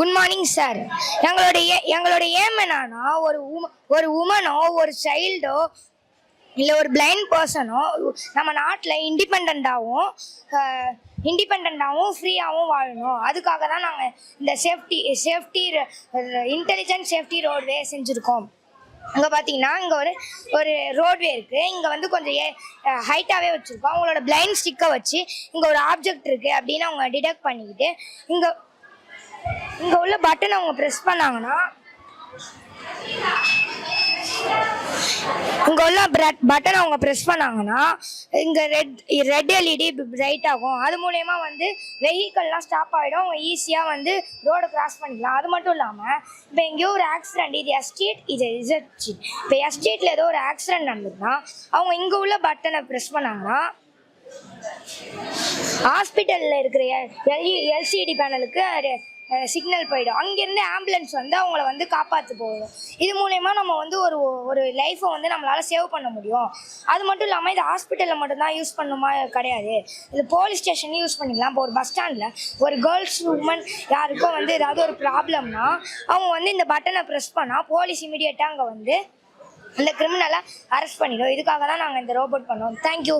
Good morning sir எங்களுடைய எங்களுடைய ஏம் என்னன்னா ஒரு உம- ஒரு உமனோ ஒரு சைல்டோ இல்லை ஒரு பிளைண்ட் பர்சனோ நம்ம நாட்டில் இண்டிபெண்ட்டாகவும் இண்டிபெண்ட்டாகவும் ஃப்ரீயாகவும் வாழணும். அதுக்காக தான் நாங்கள் இந்த safety safety intelligent safety roadway செஞ்சுருக்கோம். அங்கே பார்த்தீங்கன்னா இங்கே ஒரு ஒரு ரோட்வே இருக்குது இங்கே வந்து கொஞ்சம் ஏ ஹைட்டாகவே வச்சுருக்கோம். அவங்களோட பிளைண்ட் ஸ்டிக்கை வச்சு இங்கே ஒரு ஆப்ஜெக்ட் இருக்குது அப்படின்னு அவங்க டிடெக்ட் பண்ணிக்கிட்டு இங்கே இங்கே உள்ள பட்டன் அவங்க ப்ரெஸ் பண்ணாங்கன்னா இங்கே உள்ள பட்டன் அவங்க ப்ரெஸ் பண்ணாங்கன்னா இங்கே ரெட் ரெட் எல்இடி பிரைட் ஆகும். அது மூலயமா வந்து வெஹிக்கல்லாம் ஸ்டாப் ஆகிடும் அவங்க ஈஸியாக வந்து ரோடை கிராஸ் பண்ணிக்கலாம். அது மட்டும் இல்லாமல் இப்போ எங்கேயோ ஒரு ஆக்சிடெண்ட் இது எஸ்டேட் இது இசட் இப்போ எஸ்டேட்டில் ஏதோ ஒரு ஆக்சிடெண்ட் நடந்ததுன்னா அவங்க இங்கே உள்ள பட்டனை ப்ரெஸ் பண்ணாங்கன்னா ஹாஸ்பிட்டலில் இருக்கிற எல்இ எல்சிடி பேனலுக்கு சிக்னல் போயிடும். அங்கேருந்து ஆம்புலன்ஸ் வந்து அவங்கள வந்து காப்பாற்று போகும் இது மூலயமா நம்ம வந்து ஒரு ஒரு லைஃப்பை வந்து நம்மளால் சேவ் பண்ண முடியும். அது மட்டும் இல்லாமல் இது ஹாஸ்பிட்டலில் மட்டும்தான் யூஸ் பண்ணுமா? கிடையாது. இது போலீஸ் ஸ்டேஷன்லையும் யூஸ் பண்ணிக்கலாம். இப்போ ஒரு பஸ் ஸ்டாண்டில் ஒரு கேர்ள்ஸ் உமன் யாருக்கும் வந்து ஏதாவது ஒரு ப்ராப்ளம்னா அவங்க வந்து இந்த பட்டனை ப்ரெஸ் பண்ணால் போலீஸ் இமீடியட்டாக அங்கே வந்து அந்த கிரிமினலை அரெஸ்ட் பண்ணிடும். இதுக்காக தான் நாங்கள் இந்த ரோபோட் பண்ணோம். தேங்க்யூ